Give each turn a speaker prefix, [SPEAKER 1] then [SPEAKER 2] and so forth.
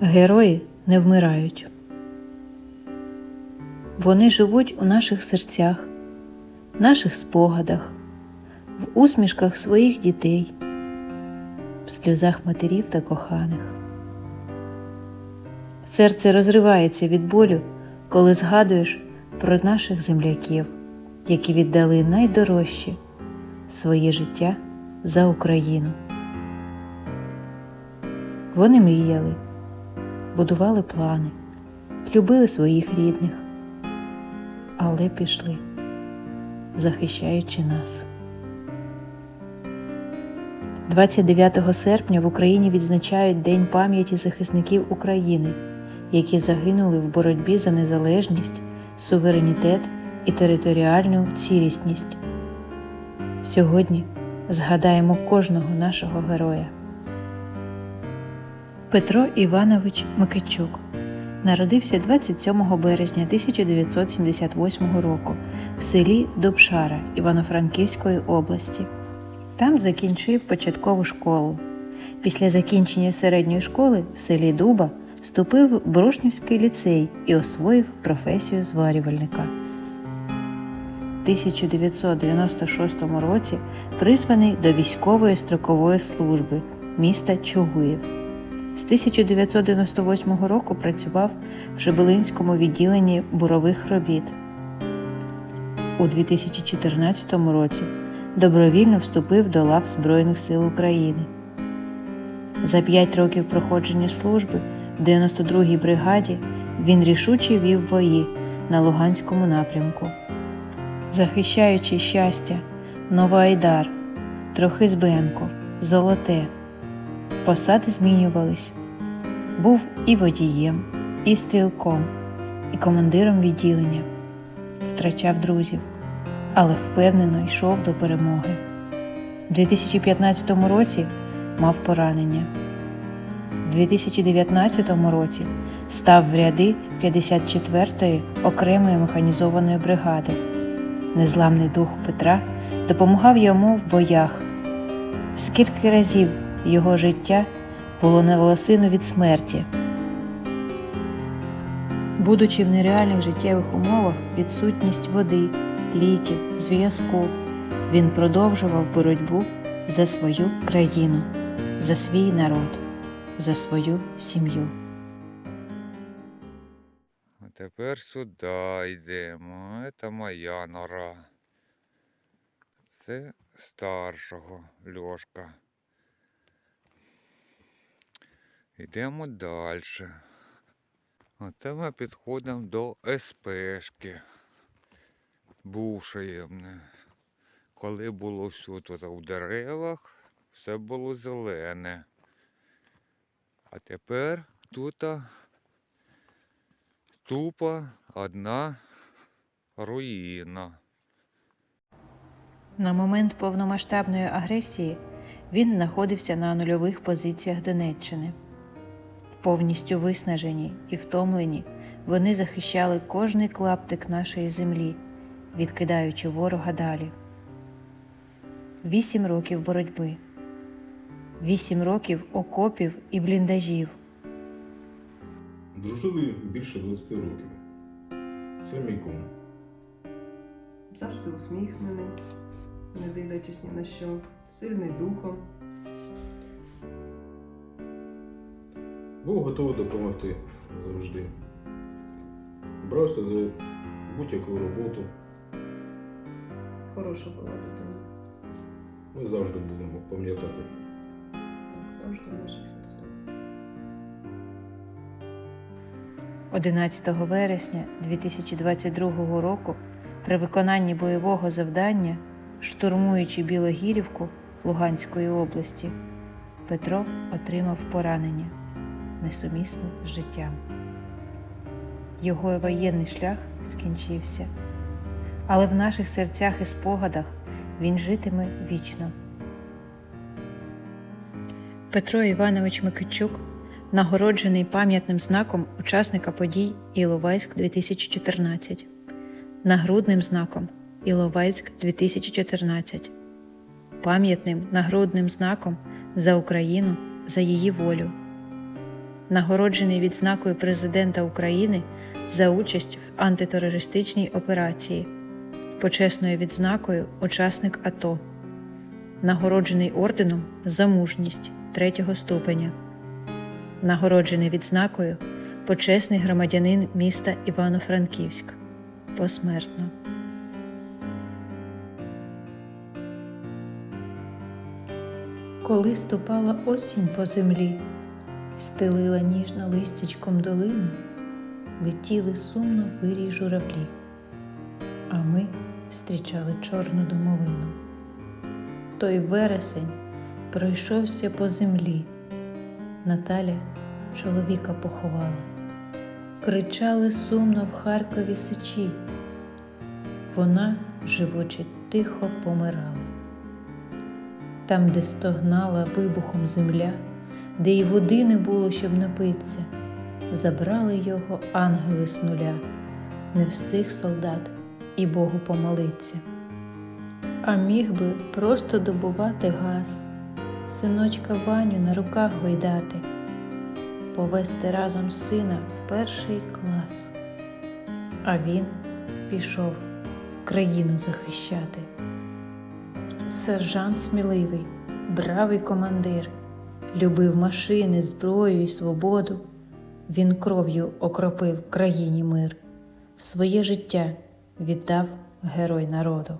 [SPEAKER 1] Герої не вмирають. Вони живуть у наших серцях, наших спогадах, в усмішках своїх дітей, в сльозах матерів та коханих. Серце розривається від болю, коли згадуєш про наших земляків, які віддали найдорожче своє життя за Україну. Вони мріяли, будували плани, любили своїх рідних, але пішли, захищаючи нас. 29 серпня в Україні відзначають День пам'яті захисників України, які загинули в боротьбі за незалежність, суверенітет і територіальну цілісність. Сьогодні згадаємо кожного нашого героя. Петро Іванович Микичук народився 27 березня 1978 року в селі Добшара Івано-Франківської області. Там закінчив початкову школу. Після закінчення середньої школи в селі Дуба вступив в Брошнівський ліцей і освоїв професію зварювальника. В 1996 році призваний до військової строкової служби міста Чугуїв. З 1998 року працював в Шебелинському відділенні бурових робіт. У 2014 році добровільно вступив до лав Збройних сил України. За п'ять років проходження служби в 92-й бригаді він рішуче вів бої на Луганському напрямку. Захищаючи щастя, Новоайдар, Трохизбенко, Золоте. Посади змінювались. Був і водієм, і стрілком, і командиром відділення. Втрачав друзів, але впевнено йшов до перемоги. У 2015 році мав поранення. У 2019 році став в ряди 54-ї окремої механізованої бригади. Незламний дух Петра допомагав йому в боях. Скільки разів його життя було на волосину від смерті. Будучи в нереальних життєвих умовах, відсутність води, ліків, зв'язку, він продовжував боротьбу за свою країну, за свій народ, за свою сім'ю.
[SPEAKER 2] А тепер сюди йдемо. Це моя нора. Це старшого Льошка. Йдемо далі. Оце ми підходимо до СПшки. Бувшої. Коли було все тут у деревах, все було зелене. А тепер тут тупо одна руїна.
[SPEAKER 1] На момент повномасштабної агресії він знаходився на нульових позиціях Донеччини. Повністю виснажені і втомлені, вони захищали кожний клаптик нашої землі, відкидаючи ворога далі. Вісім років боротьби, вісім років окопів і бліндажів.
[SPEAKER 3] Дружили більше 20 років. Це мій кум.
[SPEAKER 4] завжди усміхнений, не дивлячись ні на що, сильний духом.
[SPEAKER 3] Був готовий допомогти завжди. Брався за будь-яку роботу.
[SPEAKER 4] Хороша була людина.
[SPEAKER 3] Ми завжди будемо пам'ятати.
[SPEAKER 4] Так, завжди в наших серцях.
[SPEAKER 1] 11 вересня 2022 року при виконанні бойового завдання, штурмуючи Білогірівку Луганської області, Петро отримав поранення несумісне з життям. Його воєнний шлях скінчився, але в наших серцях і спогадах він житиме вічно. Петро Іванович Микичук нагороджений пам'ятним знаком учасника подій Іловайськ 2014, нагрудним знаком Іловайськ 2014, пам'ятним нагрудним знаком за Україну за її волю, нагороджений відзнакою Президента України за участь в антитерористичній операції, почесною відзнакою учасник АТО, нагороджений орденом за мужність третього ступеня, нагороджений відзнакою почесний громадянин міста Івано-Франківськ. Посмертно. Коли ступала осінь по землі, стелила ніжно листячком долину, летіли сумно вирій журавлі, а ми зустрічали чорну домовину. Той вересень пройшовся по землі, Наталя чоловіка поховала, кричали сумно в Харкові сичі, вона, живучи, тихо помирала. Там, де стогнала вибухом земля, де й води не було, щоб напитися, забрали його ангели з нуля, не встиг солдат і Богу помолиться. А міг би просто добувати газ, синочка Ваню на руках гойдати, повести разом сина в перший клас. А він пішов країну захищати. Сержант сміливий, бравий командир, любив машини, зброю і свободу. Він кров'ю окропив країні мир, своє життя віддав герой народу.